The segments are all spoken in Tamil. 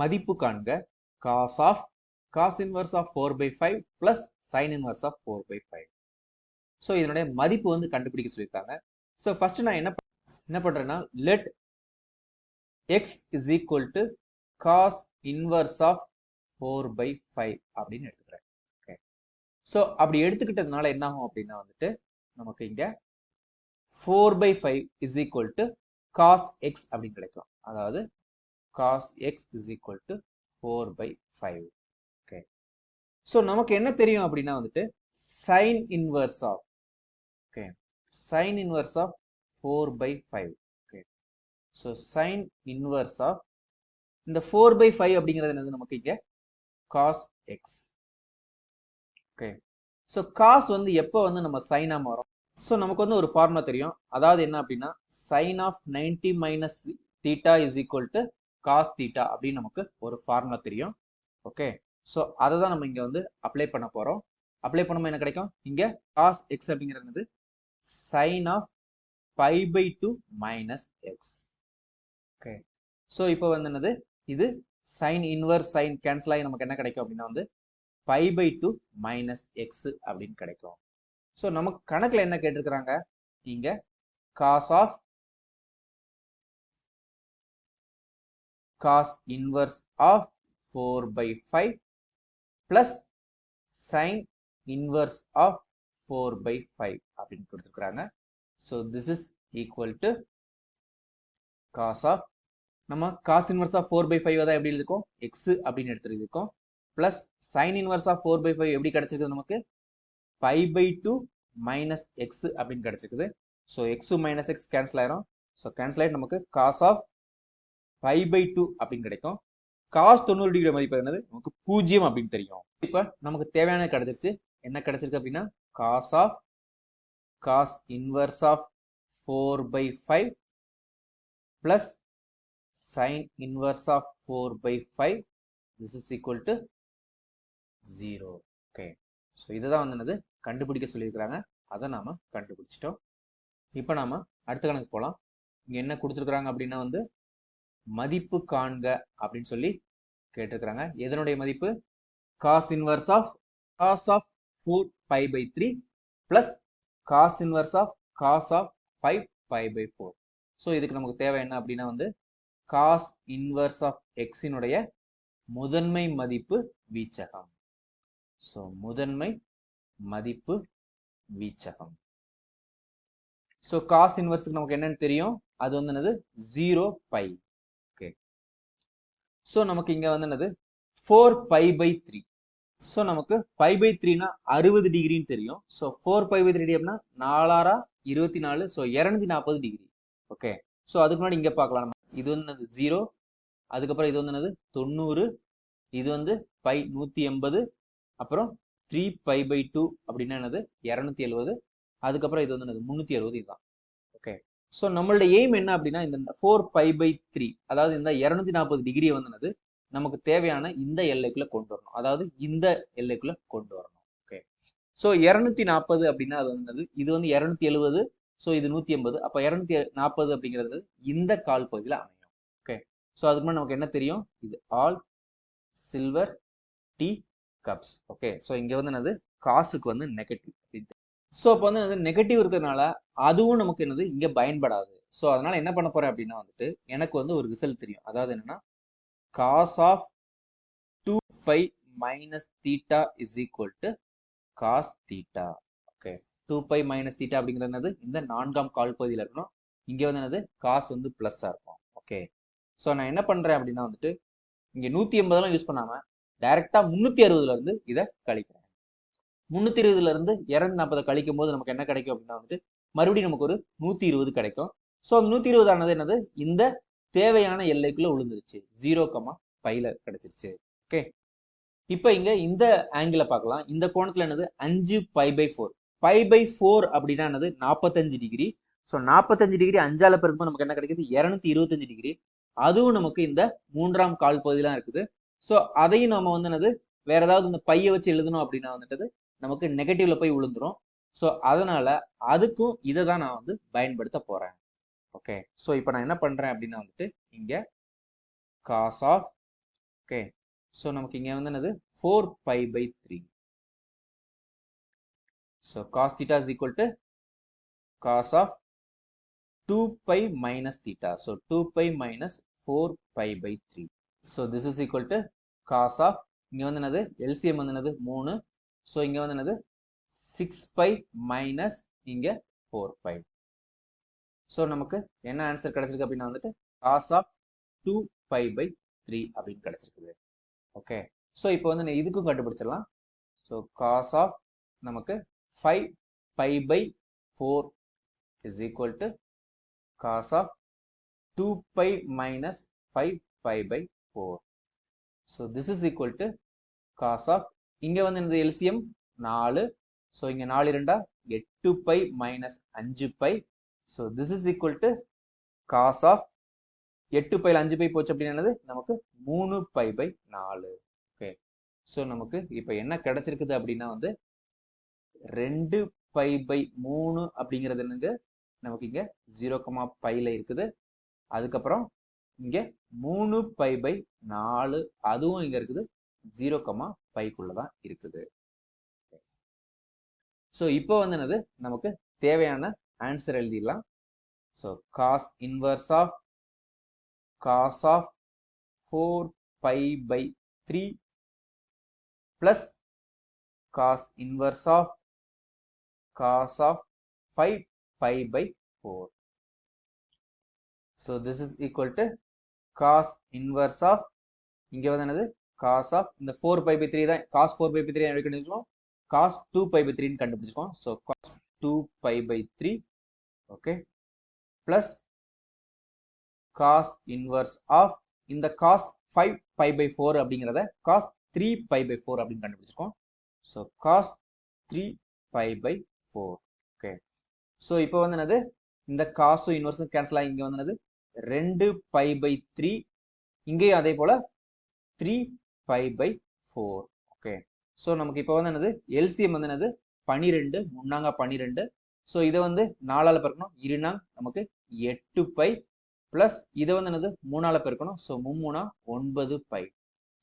மதிப்பு காண்க. Cos of cos inverse of four by five plus sine inverse of four by five so இதனுடைய மதிப்பு வந்து கண்டுபிடிக்க சொல்லியிருக்காங்க. ஸோ ஃபர்ஸ்ட் நான் என்ன என்ன பண்ணுறேன்னா let x is equal to cos inverse of four by five அப்படின்னு எடுத்துக்கிறேன். ஓகே ஸோ அப்படி எடுத்துக்கிட்டதுனால என்ன ஆகும் அப்படின்னா வந்துட்டு நமக்கு இங்கே four by five is equal to cos x அப்படின்னு கிடைக்கும். அதாவது cos x is equal to four by five okay so நமக்கு என்ன தெரியும் அப்படின்னா வந்துட்டு சைன் inverse of okay sine inverse of four by five okay so sine inverse of இந்த ஃபோர் பை ஃபைவ் அப்படிங்கிறது என்னது நமக்கு இங்கே? cos x okay so cos வந்து எப்போ வந்து நம்ம சைனாக மாறும்? ஸோ நமக்கு வந்து ஒரு ஃபார்முலா தெரியும். அதாவது என்ன அப்படின்னா sine of ninety minus theta is equal to cos theta அப்படின்னு நமக்கு ஒரு ஃபார்முலா தெரியும். ஓகே ஸோ அதை தான் நம்ம இங்கே வந்து அப்ளை பண்ண போகிறோம் அப்ளை பண்ணும்போது என்ன கிடைக்கும்? இங்கே காஸ் எக்ஸ் அப்படிங்கிறது sine of pi by two minus x okay so இப்போ வந்து என்னது? இது சைன் இன்வர்ஸ் சைன் கேன்சல் ஆகி நமக்கு என்ன கிடைக்கும் அப்படின்னா வந்து pi by two minus x அப்படின்னு கிடைக்கும். ஸோ நமக்கு கணக்கில் என்ன கேட்டிருக்கிறாங்க? இங்கே cos of cos inverse of four by five plus sine inverse of four by five அப்படின்னு கொடுத்துருக்குறாங்க. So this is equal to cos of நம்ம cos inverse of four by five தான் எப்படி இருக்கும் எக்ஸ் அப்படின்னு எடுத்துருக்கோம். Plus sine inverse of four by five எப்படி கிடைச்சிருக்குது நமக்கு? Five by two minus x அப்படின்னு கிடைச்சிருக்குது. So x minus x cancel ஆயிரும். ஸோ கேன்சல் ஆகிட்டு நமக்கு cos of pi by two அப்படின்னு கிடைக்கும். காஸ் தொண்ணூறு டிகிரி மதிப்பு என்னது? நமக்கு பூஜ்ஜியம் அப்படின்னு தெரியும். இப்போ நமக்கு தேவையானது கிடைச்சிருச்சு. என்ன கிடைச்சிருக்கு அப்படின்னா cos of cos inverse of four by five plus sine inverse of four by five this is equal to zero okay so இதுதான் வந்து என்னது? கண்டுபிடிக்க சொல்லியிருக்கிறாங்க. அதை நாம் கண்டுபிடிச்சிட்டோம். இப்போ நாம் அடுத்த கணக்கு போகலாம் இங்கே என்ன கொடுத்துருக்குறாங்க அப்படின்னா வந்து மதிப்பு காண்க அப்படின்னு சொல்லி கேட்டிருக்கிறாங்க. எதனுடைய மதிப்பு? Cos inverse of cos of four five by three plus cos inverse of cos of five five by four so இதுக்கு நமக்கு தேவை என்ன அப்படின்னா வந்து காஸ் இன்வர்ஸ் ஆஃப் எக்ஸினுடைய முதன்மை மதிப்பு வீச்சகம். ஸோ முதன்மை மதிப்பு வீச்சகம். ஸோ காஸ் இன்வர்ஸுக்கு நமக்கு என்னன்னு தெரியும்? அது வந்து என்னது? ஜீரோ பை ஸோ நமக்கு இங்கே வந்து என்னது? Four pi by three so நமக்கு பை பை த்ரீனா அறுபது டிகிரின்னு தெரியும். So four pi by three அப்படின்னா நாலாரா இருபத்தி நாலு. ஸோ இரநூத்தி நாற்பது டிகிரி. ஓகே ஸோ அதுக்கு முன்னாடி இங்கே பார்க்கலாம். நம்ம இது வந்து ஜீரோ அதுக்கப்புறம் இது வந்து என்னது? தொண்ணூறு. இது வந்து பை நூற்றி எண்பது. அப்புறம் த்ரீ பை பை டூ அப்படின்னா என்னது? இரநூத்தி எழுபது. அதுக்கப்புறம் இது வந்து என்னது? முந்நூற்றி அறுபது இதுதான். ஸோ நம்மளோட எய்ம் என்ன அப்படின்னா இந்த ஃபோர் பை பை த்ரீ அதாவது இந்த இரநூத்தி நாற்பது டிகிரியை வந்து என்னது? நமக்கு தேவையான இந்த எல்லைக்குள்ள கொண்டு வரணும். அதாவது இந்த எல்லைக்குள்ள கொண்டு வரணும். ஓகே ஸோ இரநூத்தி நாற்பது அப்படின்னா அது வந்து என்னது? இது வந்து இரநூத்தி எழுபது ஸோ இது நூற்றி எண்பது. அப்போ இரநூத்தி நாற்பது அப்படிங்கிறது இந்த கால் பகுதியில் அமையும். ஓகே ஸோ அதுக்கு முன்னாடி நமக்கு என்ன தெரியும்? இது all silver tea cups okay so இங்கே வந்து என்னது? காசுக்கு வந்து நெகட்டிவ் அப்படின்ட்டு ஸோ அப்போ வந்து என்னது? நெகட்டிவ் இருக்கிறதுனால அதுவும் நமக்கு என்னது? இங்கே பயன்படாது. ஸோ அதனால என்ன பண்ண போறேன் அப்படின்னா வந்துட்டு எனக்கு வந்து ஒரு ரிசல்ட் தெரியும். அதாவது என்னன்னா cos of two pi minus theta is equal to cos theta okay two pi minus theta அப்படிங்கிறது என்னது? இந்த நான்காம் கால் பகுதியில் இருக்கணும். இங்கே வந்து என்னது? காசு வந்து ப்ளஸ்ஸாக இருக்கும். ஓகே ஸோ நான் என்ன பண்ணுறேன் அப்படின்னா வந்துட்டு இங்கே நூற்றி எண்பதெல்லாம் யூஸ் பண்ணாமல் டைரெக்டாக முந்நூற்றி அறுபதுல இருந்து இதை கழிக்கிறேன். முந்நூற்றி இருபதுல இருந்து இரநூத்தி நாற்பதை கழிக்கும் போது நமக்கு என்ன கிடைக்கும் அப்படின்னா வந்துட்டு மறுபடியும் நமக்கு ஒரு நூற்றி இருபது கிடைக்கும். ஸோ அந்த நூற்றி இருபது ஆனது என்னது? இந்த தேவையான எல்லைக்குள்ள விழுந்துருச்சு ஜீரோ கமா பைல கிடைச்சிருச்சு. ஓகே இப்போ இங்க இந்த ஆங்கிள பார்க்கலாம். இந்த கோணத்துல என்னது? அஞ்சு pi by four pi by four அப்படின்னா என்னது? நாற்பத்தஞ்சு டிகிரி ஸோ நாற்பத்தஞ்சு டிகிரி அஞ்சால பெருக்கும்போது நமக்கு என்ன கிடைக்குது? இரநூத்தி இருபத்தஞ்சு டிகிரி அதுவும் நமக்கு இந்த மூன்றாம் கால் பகுதியெல்லாம் இருக்குது. ஸோ அதையும் நம்ம வந்து என்னது? வேற ஏதாவது இந்த பையை வச்சு எழுதணும் அப்படின்னா வந்துட்டு நமக்கு நெகட்டிவ்ல போய் விழுந்துரும் ஸோ அதனால அதுக்கும் இதை தான் நான் வந்து பயன்படுத்த போறேன். ஓகே ஸோ இப்போ நான் என்ன பண்றேன் அப்படின்னா வந்துட்டு இங்க காஸ் ஆஃப் ஓகே ஸோ நமக்கு இங்கே வந்து என்னது? Four pi by three so cos theta is equal to cos of two pi minus theta so two pi minus four pi by three so this is equal to cos of இங்கே வந்து என்னது? எல்சிஎம் வந்து என்னது? மூணு. ஸோ இங்கே வந்து என்னது? சிக்ஸ் பை மைனஸ் இங்கே ஃபோர் பை ஸோ நமக்கு என்ன ஆன்சர் கிடச்சிருக்கு அப்படின்னா வந்துட்டு cos of two pi by three அப்படின்னு கிடச்சிருக்குது. ஓகே ஸோ இப்போ வந்து நீ இதுக்கும் கண்டுபிடிச்சிடலாம். ஸோ காஸ் ஆஃப் நமக்கு five pi by four is equal to cos of two pi minus five pi by four so this is equal to cos of இங்கே வந்து இந்த எல்சிஎம் நாலு ஸோ இங்கே நாலு இரண்டா? எட்டு பை மைனஸ் அஞ்சு pi. So this is equal to cos of எட்டு பையில் அஞ்சு பை போச்சு அப்படின்னு என்னது? நமக்கு மூணு பை பை நாலு. ஓகே ஸோ நமக்கு இப்போ என்ன கிடைச்சிருக்குது அப்படின்னா வந்து ரெண்டு பை பை மூணு அப்படிங்கிறது என்னங்க? நமக்கு இங்கே ஜீரோ கமா பையில் இருக்குது. அதுக்கப்புறம் இங்கே மூணு பை பை நாலு. அதுவும் இங்கே இருக்குது. ஜீரோ கமா பைக்குள்ளதான் இருக்குது. ஸோ இப்போ வந்து என்னது? நமக்கு தேவையான ஆன்சர் எழுதிடலாம். So cos inverse of cos of four pi by three plus cos inverse of cos of five pi by four so this is equal to cos inverse of இங்கே வந்து என்னது? காஸ் ஆஃப் இந்த ஃபோர் பை பை த்ரீ தான் cos four pi by three எப்படி கண்டுபிடிச்சோம் காஸ் டூ பை பை த்ரீன்னு கண்டுபிடிச்சிருக்கோம் so cos two pi by three okay plus cos inverse of இந்த cos five pi by four அப்படிங்கிறத cos three pi by four அப்படின்னு கண்டுபிடிச்சிருக்கோம் so cos three pi by four okay so இப்போ வந்து என்னது? இந்த காசும் இன்வர்ஸும் கேன்சல் ஆகி இங்கே வந்து என்னது? ரெண்டு பை பை த்ரீ இங்கேயும் அதே போல் three pi by four okay so நமக்கு இப்போ வந்து என்னது? எல்சிஎம் வந்து என்னது? பனிரெண்டு முன்னாங்க பனிரெண்டு. ஸோ இதை வந்து நாலால் பெருக்கணும். இருநாங் நமக்கு எட்டு பை. ப்ளஸ் இதை வந்து என்னது? மூணால் பெருக்கணும். ஸோ மும்மூணா ஒன்பது பை.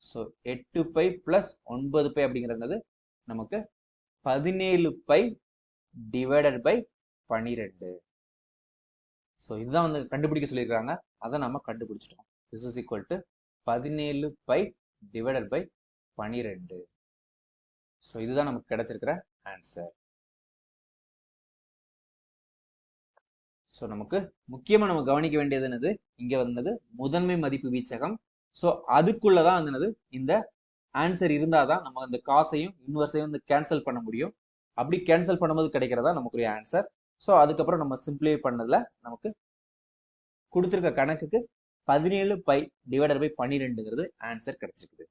ஸோ எட்டு பை ப்ளஸ் ஒன்பது பை அப்படிங்கிறது நமக்கு பதினேழு பை டிவைடட் பை பனிரெண்டு. ஸோ இதுதான் வந்து கண்டுபிடிக்க சொல்லியிருக்காங்க. அதை நம்ம கண்டுபிடிச்சிட்டோம். திஸ் இஸ் ஈக்குவல் டு பதினேழு பை டிவைடட் பை பனிரெண்டு. ஸோ இதுதான் நமக்கு கிடைச்சிருக்கிற ஆன்சர் ஸோ நமக்கு முக்கியமாக நம்ம கவனிக்க வேண்டியது என்னது? இங்கே வந்தது முதன்மை மதிப்பு வீச்சகம். ஸோ அதுக்குள்ளதான் வந்து என்னது இந்த ஆன்சர் இருந்தால் தான் நம்ம அந்த காசையும் இன்வர்ஸையும் வந்து கேன்சல் பண்ண முடியும். அப்படி கேன்சல் பண்ணும்போது கிடைக்கிறதா நமக்குரிய ஆன்சர் ஸோ அதுக்கப்புறம் நம்ம சிம்பிளிஃபை பண்ணதில் நமக்கு கொடுத்துருக்க கணக்குக்கு பதினேழு பை டிவைடர் பை பன்னிரெண்டுங்கிறது ஆன்சர் கிடைச்சிருக்குது.